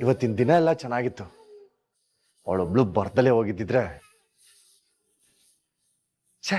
ಇವತ್ತಿನ ದಿನ ಎಲ್ಲ ಚೆನ್ನಾಗಿತ್ತು. ಅವಳೊಬ್ಳು ಬರ್ದಲೇ ಹೋಗಿದ್ದಿದ್ರೆ ಛೇ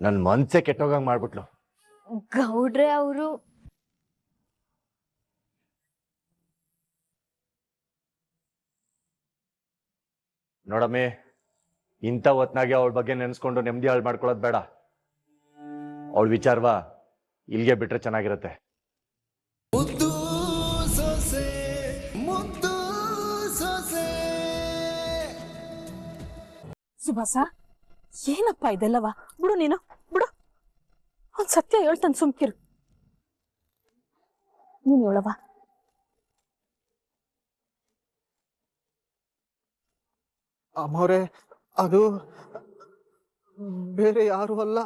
ನನ್ನ ಮನ್ಸೆ ಕೆಟ್ಟೋಗಂಗ್ ಮಾಡ್ಬಿಟ್ಲು. ಗೌಡ್ರೆ ಅವರು. ನೋಡಮ್ಮಿ ಇಂಥ ಹೊತ್ನಾಗೆ ಅವಳ ಬಗ್ಗೆ ನೆನೆಸ್ಕೊಂಡು ನೆಮ್ಮದಿ ಹಾಳು ಮಾಡ್ಕೊಳ್ಳೋದು ಬೇಡ. ಅವಳು ವಿಚಾರವಾ ಇಲ್ಲಿಗೆ ಬಿಟ್ರೆ ಚೆನ್ನಾಗಿರುತ್ತೆ. ಸುಭಾಸ, ಏನಪ್ಪ ಇದೆಲ್ಲವ? ಬಿಡು ನೀನು, ಬಿಡು. ಅವ್ನ್ ಸತ್ಯ ಹೇಳ್ತಾನೆ ಸುಮ್ಕಿರು. ನೀನ್ ಹೇಳವ ಅಮ್ಮವ್ರೆ, ಅದು ಬೇರೆ ಯಾರು ಅಲ್ಲ.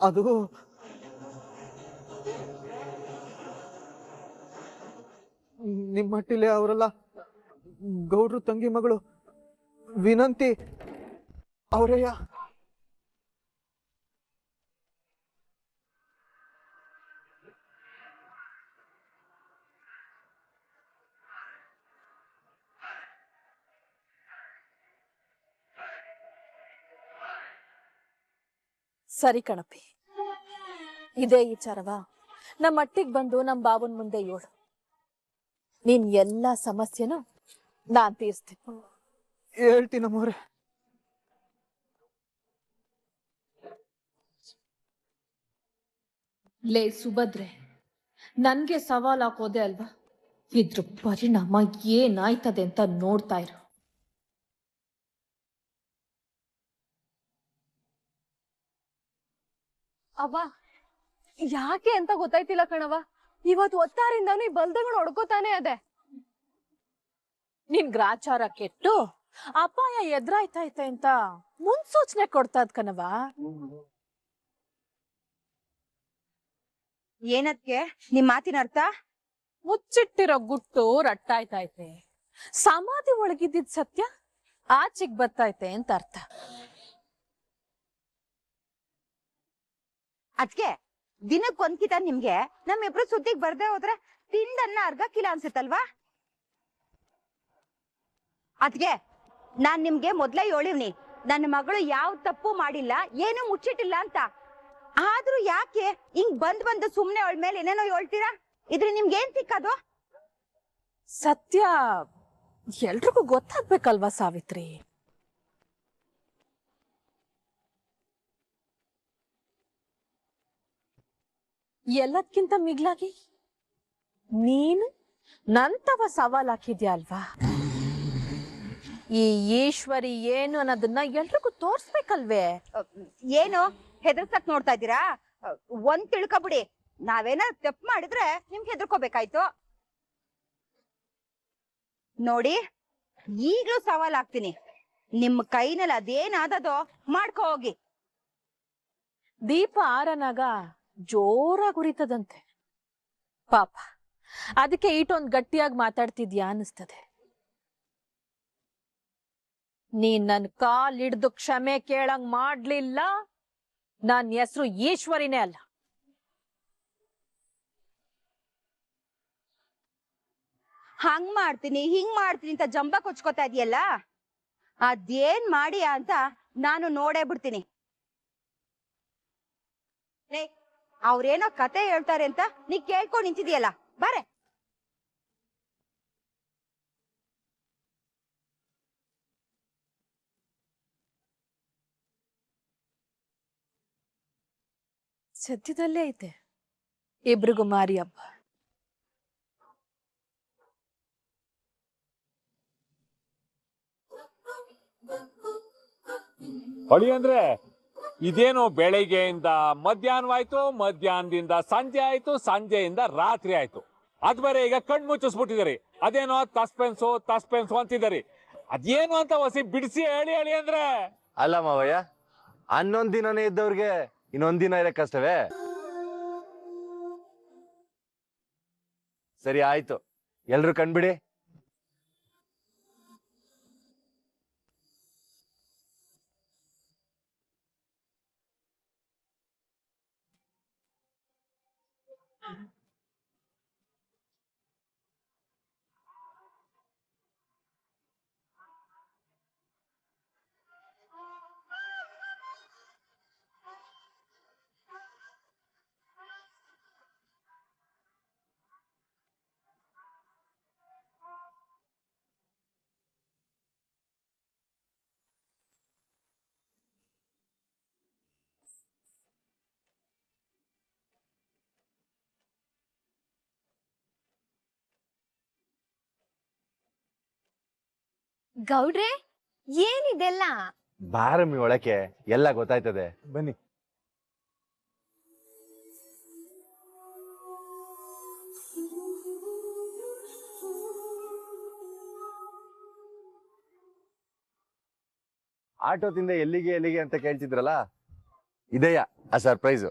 ಅದು ನಿಮ್ಮಟ್ಟಿಲೆ ಅವರೆಲ್ಲ ಗೌಡ್ರು ತಂಗಿ ಮಗಳು ವಿನಂತಿ, ಅವರಯ್ಯ. ಸರಿ ಕಣಪಿ ಇದೇ ವಿಚಾರವಾ? ನಮ್ಮ ಅಟ್ಟಿಗೆ ಬಂದು ನಮ್ಮ ಬಾಬನ್ ಮುಂದೆ ಹೇಳು ನೀನ್ ಎಲ್ಲಾ ಸಮಸ್ಯೆನೂ ನಾನ್ ತೀರ್ಸ್ತೀನಿ. ಹೇಳ್ತೀನಮ್ಮವ್ರೆ ಲೇ ಸುಭದ್ರೆ ನನ್ಗೆ ಸವಾಲ್ ಹಾಕೋದೆ ಅಲ್ವಾ? ಇದ್ರ ಪರಿಣಾಮ ಏನಾಯ್ತದೆ ಅಂತ ನೋಡ್ತಾ ಇರು. ಅವ್ವ ಯಾಕೆ ಅಂತ ಗೊತ್ತಾಯ್ತಿಲ್ಲ ಕಣವ ಇವತ್ತು ಒತ್ತಾರಿಂದಾನು ಈ ಬಲ್ದಗಳು ಹೊಡ್ಕೋತಾನೆ ಅದೆ. ನಿನ್ ಗ್ರಾಚಾರ ಕೆಟ್ಟು ಅಪಾಯ ಎದುರಾಯ್ತೈತೆ ಅಂತ ಮುನ್ಸೂಚನೆ ಕೊಡ್ತಾದ್ ಕಣವ ಏನದ್ಕೆ? ನಿಮ್ ಮಾತಿನ ಅರ್ಥ? ಮುಚ್ಚಿಟ್ಟಿರೋ ಗುಟ್ಟು ರಟ್ಟಾಯ್ತೈತೆ. ಸಮಾಧಿ ಒಳಗಿದ್ದಿದ್ ಸತ್ಯ ಆಚೆಗ್ ಬರ್ತೈತೆ ಅಂತ ಅರ್ಥ. ಅದ್ಕೆ ದಿನಕ್ ಒಂದ್ಕಿತ ನಿಮ್ಗೆ, ನಮ್ಮಿಬ್ರು ಸುದ್ದಿಗ್ ಬರ್ದೇ ಹೋದ್ರೆ ತಿಂದನ್ನ ಅರ್ಧ ಕಿಲ ಅನ್ಸುತ್ತಲ್ವಾ? ಅದ್ಗೆ ನಾನ್ ನಿಮ್ಗೆ ಮೊದ್ಲೇ ಹೇಳಿವ್ನಿ, ನನ್ನ ಮಗಳು ಯಾವ ತಪ್ಪು ಮಾಡಿಲ್ಲ, ಏನು ಮುಚ್ಚಿಟ್ಟಿಲ್ಲ ಅಂತ. ಆದ್ರೂ ಯಾಕೆ ಹಿಂಗ್ ಬಂದ್ ಬಂದು ಸುಮ್ನೆ ಅವಳ ಮೇಲೆ ಏನೇನೋ ಹೇಳ್ತೀರಾ? ಇದ್ರ ನಿಮ್ಗೆ ಏನ್ ತಿಕ್ಕದು? ಸತ್ಯ ಎಲ್ರಿಗೂ ಗೊತ್ತಾಗ್ಬೇಕಲ್ವಾ ಸಾವಿತ್ರಿ? ಎಲ್ಲದಕ್ಕಿಂತ ಮಿಗ್ಲಾಗಿ? ನೀನು ನಂತವ ಸವಾಲ್ ಹಾಕಿದ್ಯಾ ಅಲ್ವಾ? ಈ ಈಶ್ವರಿ ಏನು ಅನ್ನೋದನ್ನ ಎಲ್ರಿಗೂ ತೋರ್ಸ್ಬೇಕಲ್ವೇ? ಏನು? ಹೆದರ್ಸಕ್ ನೋಡ್ತಾ ಇದ್ದೀರಾ? ಒಂದ್ ತಿಳ್ಕೊಬಿಡಿ. ನಾವೇನಾದ್ರು ತಪ್ಪು ಮಾಡಿದ್ರೆ ನಿಮ್ಗೆ ಹೆದರ್ಕೋಬೇಕಾಯ್ತು. ನೋಡಿ ಈಗಲೂ ಸವಾಲ್ ಹಾಕ್ತೀನಿ. ನಿಮ್ ಕೈನಲ್ಲಿ ಅದೇನಾದದೋ ಮಾಡ್ಕೋ ಹೋಗಿ. ದೀಪ ಆರನಾಗ ಜೋರಾಗಿ ಉರಿತದಂತೆ. ಪಾಪ. ಅದಕ್ಕೆ ಈಟೊಂದ್ ಗಟ್ಟಿಯಾಗಿ ಮಾತಾಡ್ತಿದ್ಯಾ ಅನಿಸ್ತದೆ ನೀನ್ ನನ್ ಕಾಲ್ ಹಿಡ್ದು ಕ್ಷಮೆ ಕೇಳಂಗ್ ಮಾಡ್ಲಿಲ್ಲ. ನನ್ ಹೆಸರು ಈಶ್ವರಿನೇ ಅಲ್ಲ. ಹಂಗ್ ಮಾಡ್ತೀನಿ, ಹಿಂಗ್ ಮಾಡ್ತೀನಿ ಅಂತ ಜಂಬ ಕೊಚ್ಕೋತಾ ಇದೆಯಲ್ಲ? ಅದೇನ್ ಮಾಡಿ ಅಂತ ನಾನು ನೋಡೇ ಬಿಡ್ತೀನಿ. ಅವ್ರೇನೋ ಕತೆ ಹೇಳ್ತಾರೆ ಅಂತ ನೀ ಕೇಳ್ಕೊಂಡ್ ನಿಂತಿದ್ಯಲ್ಲ ಬಾರೆ. ಸದ್ಯದಲ್ಲೇ ಐತೆ. ಇಬ್ರಿಗೂ ಮಾರಿ ಹಬ್ಬ. ಹೊಳಿ ಅಂದ್ರೆ ಇದೇನು ಬೆಳಿಗ್ಗೆಯಿಂದ ಮಧ್ಯಾಹ್ನವಾಯ್ತು ಮಧ್ಯಾಹ್ನದಿಂದ ಸಂಜೆ ಆಯ್ತು, ಸಂಜೆಯಿಂದ ರಾತ್ರಿ ಆಯ್ತು. ಅದ್ ಬೇರೆ ಈಗ ಕಣ್ಣು ಮುಚ್ಚಿಸ್ಬಿಟ್ಟಿದ್ದಾರೆ. ಅದೇನೋ ತಸ್ಪೆನ್ಸು ತಸ್ಪೆನ್ಸು ಅಂತಿದ್ದಾರೆ. ಅದೇನು ಅಂತ ಹೊಸಿ ಬಿಡಿಸಿ ಹೇಳಿ ಹೇಳಿ ಅಂದ್ರೆ? ಅಲ್ಲ ಮಾವಯ್ಯ, ಹನ್ನೊಂದ್ ದಿನನೇ ಇದ್ದವ್ರಿಗೆ ಇನ್ನೊಂದ್ ದಿನ ಇರಕ್ ಕಷ್ಟವೇ ಸರಿ, ಆಯ್ತು. ಎಲ್ರು ಕಣ್ಬಿಡಿ. Mm-hmm. ಗೌಡ್ರೆ ಏನಿದೆಲ್ಲ? ಬಾರಮ್ಮಿ ಒಳಕ್ಕೆ ಎಲ್ಲ ಗೊತ್ತಾಯ್ತದೆ. ಬನ್ನಿ. ಆಟೋದಿಂದ ಎಲ್ಲಿಗೆ ಎಲ್ಲಿಗೆ ಅಂತ ಕೇಳ್ತಿದ್ರಲ್ಲ? ಇದೆಯಾ ಆ ಸರ್ಪ್ರೈಸ್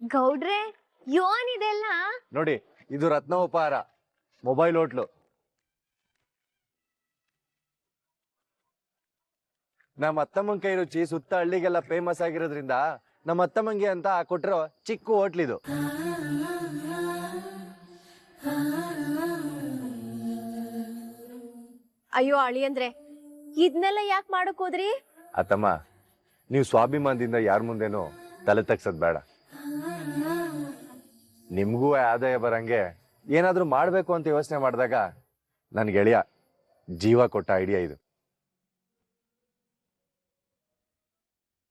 ಗೌಡ್ರೆ ಯೋನಿದೆಲ್ಲ ನೋಡಿ ಇದು ರತ್ನ ಉಪಹಾರ ಮೊಬೈಲ್ ಹೋಟ್ಲು. ನಮ್ಮ ಅತ್ತಮ್ಮನ ಕೈ ರುಚಿ ಸುತ್ತ ಹಳ್ಳಿಗೆಲ್ಲ ಫೇಮಸ್ ಆಗಿರೋದ್ರಿಂದ ನಮ್ಮ ಅತ್ತಮ್ಮಂಗೆ ಅಂತ ಕೊಟ್ಟಿರೋ ಚಿಕ್ಕ ಹೋಟ್ಲಿದು ಅಯ್ಯೋ ಅಳಿ ಅಂದ್ರೆ ಇದನ್ನೆಲ್ಲ ಯಾಕೆ ಮಾಡಕ್ ಹೋದ್ರಿ? ಅತ್ತಮ್ಮ ನೀವು ಸ್ವಾಭಿಮಾನದಿಂದ ಯಾರ ಮುಂದೇನೋ ತಲೆ ತಗ್ಸೋದ್ ಬೇಡ. ನಿಮ್ಗೂ ಆದಾಯ ಬರಂಗೆ ಏನಾದರೂ ಮಾಡಬೇಕು ಅಂತ ಯೋಚನೆ ಮಾಡಿದಾಗ ನನ್ ಗೆಳೆಯ ಜೀವ ಕೊಟ್ಟ ಐಡಿಯಾ ಇದು.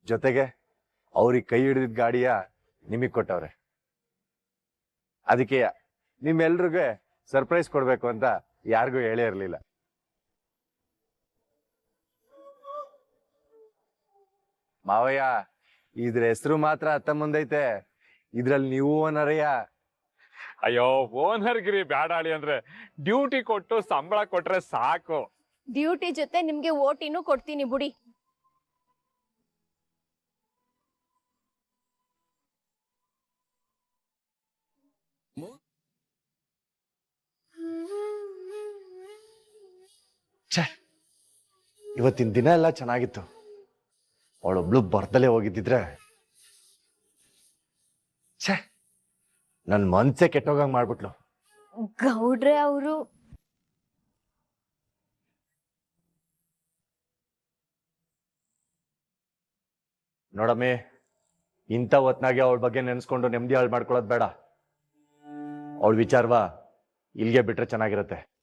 ಜೊತೆಗೆ ಅವ್ರಿಗೆ ಕೈ ಹಿಡಿದಿದ್ದ ಗಾಡಿಯ ನಿಮಗ್ ಕೊಟ್ಟವ್ರೆ. ಅದಕ್ಕೆ ನಿಮ್ಮೆಲ್ರಿಗೂ ಸರ್ಪ್ರೈಸ್ ಕೊಡಬೇಕು ಅಂತ ಯಾರಿಗೂ ಹೇಳೇ ಇರಲಿಲ್ಲ. ಮಾವಯ್ಯ, ಇದ್ರ ಹೆಸರು ಮಾತ್ರ ಅತ್ತ ಮುಂದೈತೆ. ಇದ್ರಲ್ಲಿ ನೀವು ಓನರಯ್ಯ ಅಯ್ಯೋ ಓನರ್ಗಿರಿ ಬ್ಯಾಡಾಳಿ ಅಂದ್ರೆ ಡ್ಯೂಟಿ ಕೊಟ್ಟು ಸಂಬಳ ಕೊಟ್ರೆ ಸಾಕು. ಡ್ಯೂಟಿ ಜೊತೆ ನಿಮ್ಗೆ ಓಟಿನೂ ಕೊಡ್ತೀನಿ ಬುಡಿ. ಇವತ್ತಿನ ದಿನ ಎಲ್ಲ ಚೆನ್ನಾಗಿತ್ತು. ಅವಳೊಬ್ಳು ಬರ್ದಲೇ ಹೋಗಿದ್ದಿದ್ರೆ ಛೇ ನನ್ ಮನ್ಸೆ ಕೆಟ್ಟೋಗಂಗ್ ಮಾಡ್ಬಿಟ್ಲು. ಗೌಡ್ರೆ ಅವರು. ನೋಡಮ್ಮಿ ಇಂಥ ಹೊತ್ನಾಗೆ ಅವಳ ಬಗ್ಗೆ ನೆನೆಸ್ಕೊಂಡು ನೆಮ್ಮದಿ ಹಾಳು ಮಾಡ್ಕೊಳ್ಳೋದು ಬೇಡ. ಅವಳ ವಿಚಾರವ ಇಲ್ಗೆ ಬಿಟ್ರೆ ಚೆನ್ನಾಗಿರತ್ತೆ.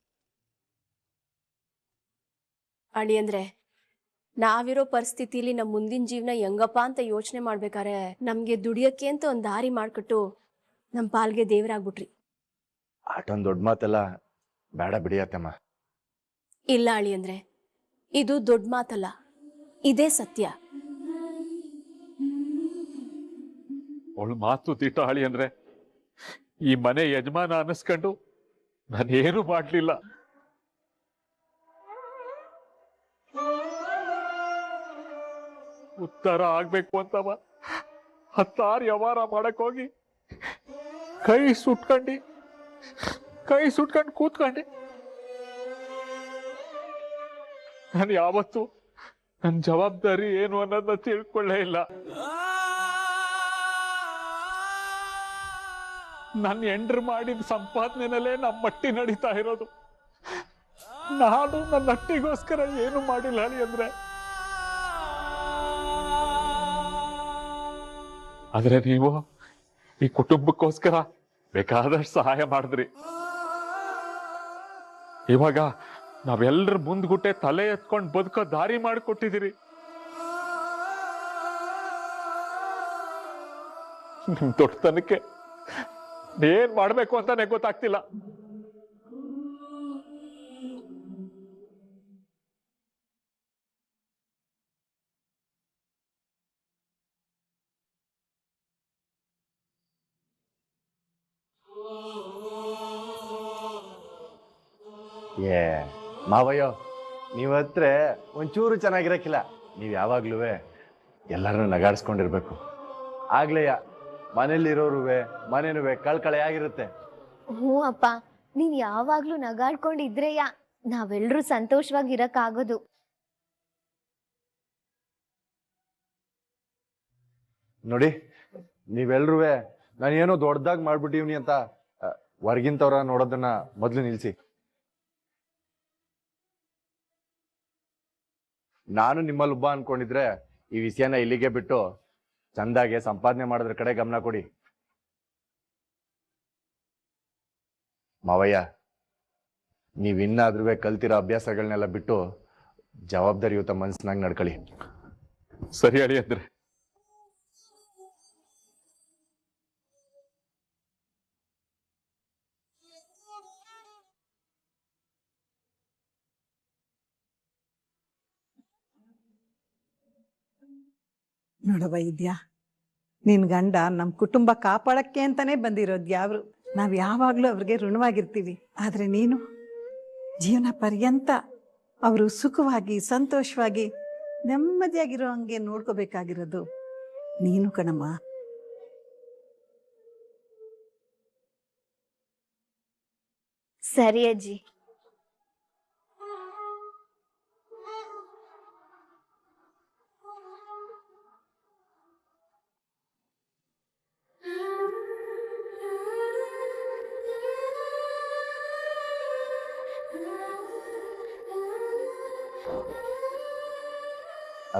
ಅಳಿಯಂದ್ರೆ ನಾವಿರೋ ಪರಿಸ್ಥಿತಿಲಿ ನಮ್ಮ ಮುಂದಿನ ಜೀವನ ಹೆಂಗಪ್ಪ ಅಂತ ಯೋಚನೆ ಮಾಡ್ಬೇಕಾರೆ ನಮ್ಗೆ ದುಡಿಯಕ್ಕೆ ಅಂತ ಒಂದ್ ದಾರಿ ಮಾಡ್ಕೊಟ್ಟು ನಮ್ ಪಾಲ್ಗೆ ದೇವರಾಗ್ಬಿಟ್ರಿ. ಆಟೊಂದ್ ದೊಡ್ಡ ಮಾತಲ್ಲ ಬೇಡ ಬಿಡಿಯತ್ತಮ್ಮ. ಇಲ್ಲ ಅಳಿಯಂದ್ರೆ ಇದು ದೊಡ್ಡ ಮಾತಲ್ಲ ಇದೇ ಸತ್ಯ. ಅವಳು ಮಾತು ತಿಟ್ಟಾಳಿ ಅಂದ್ರೆ ಈ ಮನೆ ಯಜಮಾನ ಅನ್ನಿಸ್ಕೊಂಡು ನಾನೇನು ಮಾಡ್ಲಿಲ್ಲ. ಉತ್ತರ ಆಗ್ಬೇಕು ಅಂತವ. ಹತ್ತಾರು ವ್ಯವಹಾರ ಮಾಡಕ್ ಹೋಗಿ ಕೈ ಸುಟ್ಕಂಡು ಕೈ ಸುಟ್ಕಂಡು ಕೂತ್ಕಂಡಿ. ನಾನು ಯಾವತ್ತು ನನ್ನ ಜವಾಬ್ದಾರಿ ಏನು ಅನ್ನೋದನ್ನ ತಿಳ್ಕೊಳ್ಳೇ ಇಲ್ಲ. ನನ್ನ ಎಂಡ್ರು ಮಾಡಿದ ಸಂಪಾದನೆನಲ್ಲೇ ನಮ್ಮ ಮಟ್ಟಿ ನಡೀತಾ ಇರೋದು. ನಾನು ನನ್ನ ಹಟ್ಟಿಗೋಸ್ಕರ ಏನು ಮಾಡಿಲ್ಲ ಅಂದ್ರೆ ಆದ್ರೆ ನೀವು ಈ ಕುಟುಂಬಕ್ಕೋಸ್ಕರ ಬೇಕಾದಷ್ಟು ಸಹಾಯ ಮಾಡಿದ್ರಿ. ಇವಾಗ ನಾವೆಲ್ಲರ ಮುಂದ್ಗುಟ್ಟೆ ತಲೆ ಎತ್ಕೊಂಡು ಬದುಕೋ ದಾರಿ ಮಾಡಿಕೊಟ್ಟಿದ್ದೀರಿ. ನಿಮ್ ದೊಡ್ಡತನಕ್ಕೆ ಏನ್ ಮಾಡ್ಬೇಕು ಅಂತಾನೆ ಗೊತ್ತಾಗ್ತಿಲ್ಲ. ಏ ಮಾವಯ್ಯೋ ನೀವು ಹತ್ರ ಒಂಚೂರು ಚೆನ್ನಾಗಿರಕ್ಕಿಲ್ಲ. ನೀವು ಯಾವಾಗ್ಲೂ ಎಲ್ಲರನ್ನೂ ನಗಾಡ್ಸ್ಕೊಂಡಿರ್ಬೇಕು. ಆಗ್ಲೇಯ ಮನೇಲಿರೋರು ಮನೇನು ಕಳ್ಕಳೆ ಆಗಿರುತ್ತೆ. ಹ್ಞೂ ಅಪ್ಪ ನೀನ್ ಯಾವಾಗ್ಲೂ ನಗಾಡ್ಕೊಂಡಿದ್ರೆಯಾ? ನಾವೆಲ್ಲರೂ ಸಂತೋಷವಾಗಿರಕ್ಕಾಗೋದು. ನೋಡಿ ನೀವೆಲ್ರೂ ನಾನೇನೋ ದೊಡ್ಡದಾಗಿ ಮಾಡ್ಬಿಟ್ಟಿವ್ನಿ ಅಂತ ಹೊರಗಿಂತವ್ರ ನೋಡೋದನ್ನ ಮೊದಲು ನಿಲ್ಸಿ. ನಾನು ನಿಮ್ಮಲ್ಲಿ ಒಬ್ಬ ಅನ್ಕೊಂಡಿದ್ರೆ ಈ ವಿಷಯನ ಇಲ್ಲಿಗೆ ಬಿಟ್ಟು ಚಂದಾಗೆ ಸಂಪಾದನೆ ಮಾಡೋದ್ರ ಕಡೆ ಗಮನ ಕೊಡಿ. ಮಾವಯ್ಯ ನೀವಿನ್ನಾದ್ರೂ ಕಲ್ತಿರೋ ಅಭ್ಯಾಸಗಳನ್ನೆಲ್ಲ ಬಿಟ್ಟು ಜವಾಬ್ದಾರಿಯುತ ಮನಸ್ಸಿನಾಗ ನಡ್ಕೊಳ್ಳಿ. ಸರಿ ಅಳಿ ಅಂದ್ರೆ ನೋಡವ ಇದ್ಯಾ ನಿನ್ ಗಂಡ ನಮ್ಮ ಕುಟುಂಬ ಕಾಪಾಡಕ್ಕೆ ಅಂತಾನೆ ಬಂದಿರೋದು ಯಾವ್ರು? ನಾವ್ ಯಾವಾಗ್ಲೂ ಅವ್ರಿಗೆ ಋಣವಾಗಿರ್ತೀವಿ. ಆದ್ರೆ ನೀನು? ಜೀವನ ಪರ್ಯಂತ ಅವರು ಸುಖವಾಗಿ, ಸಂತೋಷವಾಗಿ, ನೆಮ್ಮದಿಯಾಗಿರೋ ಹಂಗೆ ನೋಡ್ಕೋಬೇಕಾಗಿರೋದು ನೀನು ಕಣಮ್ಮ. ಸರಿ ಅಜ್ಜಿ.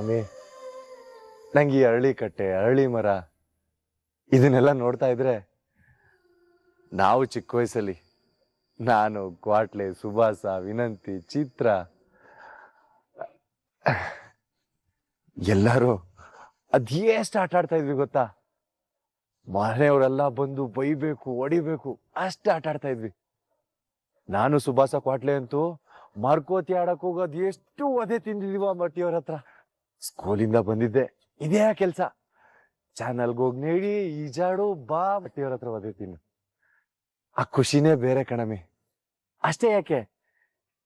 ಅಮ್ಮಿ ನಂಗೆ ಈ ಅರಳಿ ಕಟ್ಟೆ ಅರಳಿ ಮರ, ಇದನ್ನೆಲ್ಲ ನೋಡ್ತಾ ಇದ್ರೆ ನಾವು ಚಿಕ್ಕ ವಯಸ್ಸಲ್ಲಿ ನಾನು ಕ್ವಾಟ್ಲೆ ಸುಭಾಸ, ವಿನಂತಿ, ಚಿತ್ರ, ಎಲ್ಲರೂ ಅದೇಷ್ಟು ಆಟ ಆಡ್ತಾ ಇದ್ವಿ ಗೊತ್ತಾ? ಮನೆಯವರೆಲ್ಲ ಬಂದು ಬೈಬೇಕು, ಹೊಡಿಬೇಕು, ಅಷ್ಟು ಆಟ ಆಡ್ತಾ ಇದ್ವಿ. ನಾನು ಸುಭಾಸ ಕ್ವಾಟ್ಲೆ ಅಂತೂ ಮಾರ್ಕೋತಿ ಆಡಕ್ ಹೋಗೋದು ಎಷ್ಟು ಒದೆ ತಿಂದಿದೀವ ಮಟ್ಟಿಯವ್ರ ಹತ್ರ. ಸ್ಕೂಲಿಂದ ಬಂದಿದ್ದೆ. ಇದೇ ಕೆಲಸ. ಚಾನಲ್ಗೆ ಹೋಗಿ ನೀಡಿ, ಈಜಾಡು, ಬಾ ಬಟ್ಟೆಯವ್ರ ಹತ್ರ ಒದೆ ತಿನ್ನು ಆ ಖುಷಿನೇ ಬೇರೆ ಕಣಮಿ. ಅಷ್ಟೇ ಯಾಕೆ?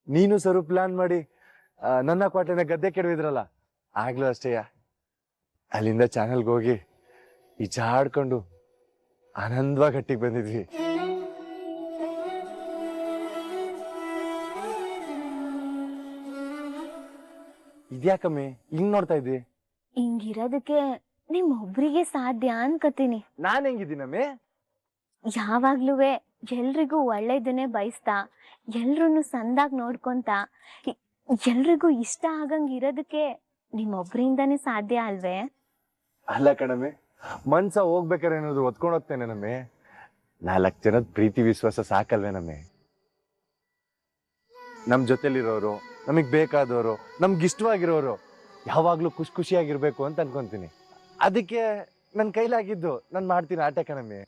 ನೀನು ಸರು ಪ್ಲಾನ್ ಮಾಡಿ ನನ್ನ ಕ್ವಾಟೆನ ಗದ್ದೆ ಕೆಡವಿದ್ರಲ್ಲ ಆಗ್ಲೂ ಅಷ್ಟೇಯ ಅಲ್ಲಿಂದ ಚಾನಲ್ಗೆ ಹೋಗಿ, ಈಜಾಡ್ಕೊಂಡು ಆನಂದವಾಗಿ ಹಟ್ಟಿಗೆ ಬಂದಿದ್ವಿ. ಇದ್ಯಾಕಮ್ಮಿ? ಹಿಂಗ್ ನೋಡ್ತಾ ಇದ್ವಿ ಹಿಂಗಿರೋದಕ್ಕೆ ನಿಮ್ಮೊಬ್ರಿಗೆ ಸಾಧ್ಯ ಅನ್ಕೋತೀನಿ. ನಾನ್ ಹೆಂಗಿದ್ದೀನಮ್ಮಿ? ಯಾವಾಗ್ಲೂ ಎಲ್ರಿಗೂ ಒಳ್ಳೇದನ್ನೇ ಬಯಸ್ತಾ ಎಲ್ರನ್ನು ಸಂದಾಗ್ ನೋಡ್ಕೊಂತ ಎಲ್ರಿಗೂ ಇಷ್ಟ ಆಗಂಗ್ ಇರೋದಕ್ಕೆ ನಿಮ್ಮೊಬ್ರಿಂದಾನೇ ಸಾಧ್ಯ ಅಲ್ವೇ? ಅಲ್ಲ ಕಣಮ್ಮಿ ಮನ್ಸ ಹೋಗ್ಬೇಕಾರೆ ಅನ್ನೋದು ಒತ್ಕೊಂಡು ಹೋಗ್ತೇನೆ ನಮ್ಮಿ ನಾಲ್ಕು ಜನದ ಪ್ರೀತಿ ವಿಶ್ವಾಸ ಸಾಕಲ್ವೇ ನಮ್ಮಿ ನಮ್ ಜೊತೆಲಿರೋರು ನಮಗ್ ಬೇಕಾದವರು, ನಮ್ಗೆ ಇಷ್ಟವಾಗಿರೋರು ಯಾವಾಗಲೂ ಖುಷಿ ಖುಷಿಯಾಗಿರಬೇಕು ಅಂತ ಅನ್ಕೊಂತೀನಿ. ಅದಕ್ಕೆ ನನ್ನ ಕೈಲಾಗಿದ್ದು ನಾನು ಮಾಡ್ತೀನಿ ಆಟ ಕಣಮ್ಮಿ